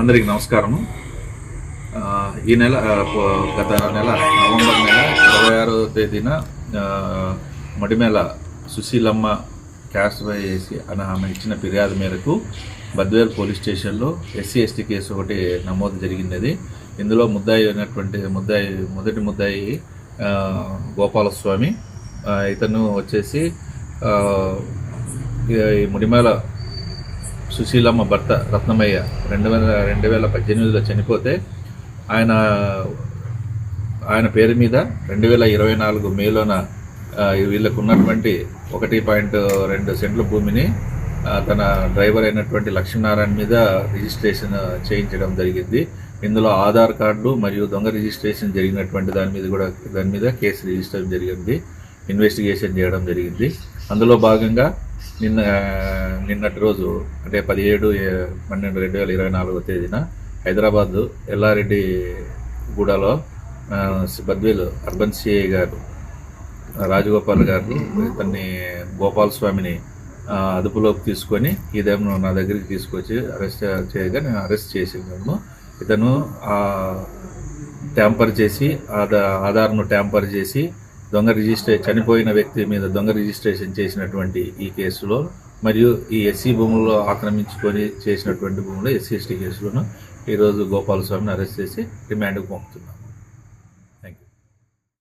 అందరికి నమస్కారము. ఈ నెల గత నెల నవంబర్ నెల ఇరవై ఆరో తేదీన మడిమేళ మడిమేల సుశీలమ్మ క్యాష్ బై చేసి అని ఆమె ఇచ్చిన ఫిర్యాదు మేరకు బద్వేల్ పోలీస్ స్టేషన్లో ఎస్సీ ఎస్టీ కేసు ఒకటి నమోదు జరిగినది. ఇందులో ముద్దాయి అయినటువంటి ముద్దాయి మొదటి ముద్దాయి గోపాలస్వామి ఇతను వచ్చేసి ఈ ముడిమేల సుశీలమ్మ భర్త రత్నమయ్య రెండు వేల రెండు వేల పద్దెనిమిదిలో చనిపోతే ఆయన ఆయన పేరు మీద రెండు వేల ఇరవై నాలుగు మేలోన వీళ్ళకు ఉన్నటువంటి ఒకటి పాయింట్ రెండు సెంట్ల భూమిని తన డ్రైవర్ అయినటువంటి లక్ష్మీనారాయణ మీద రిజిస్ట్రేషన్ చేయించడం జరిగింది. ఇందులో ఆధార్ కార్డు మరియు దొంగ రిజిస్ట్రేషన్ జరిగినటువంటి దాని మీద కూడా దాని మీద కేసు రిజిస్టర్ జరిగింది. ఇన్వెస్టిగేషన్ చేయడం జరిగింది. అందులో భాగంగా నిన్న నిన్నటి రోజు అంటే పదిహేడు పన్నెండు రెండు వేల ఇరవై నాలుగో తేదీన హైదరాబాద్ ఎల్లారెడ్డి గూడలో బద్వేలు అర్బన్ సిఐ గారు రాజగోపాల్ గారు ఇతన్ని గోపాల స్వామిని అదుపులోకి తీసుకొని ఇదేమో నా దగ్గరికి తీసుకొచ్చి అరెస్ట్ చేయగా నేను అరెస్ట్ చేసినాము ఇతను ట్యాంపర్ చేసి ఆధా ఆధార్ను ట్యాంపర్ చేసి దొంగ రిజిస్ట్రే చనిపోయిన వ్యక్తి మీద దొంగ రిజిస్ట్రేషన్ చేసినటువంటి ఈ కేసులో మరియు ఈ ఎస్సీ భూముల్లో ఆక్రమించుకొని చేసినటువంటి భూములు ఎస్సీ ఎస్టీ కేసులను ఈరోజు గోపాలస్వామిని అరెస్ట్ చేసి రిమాండ్కు పంపుతున్నాం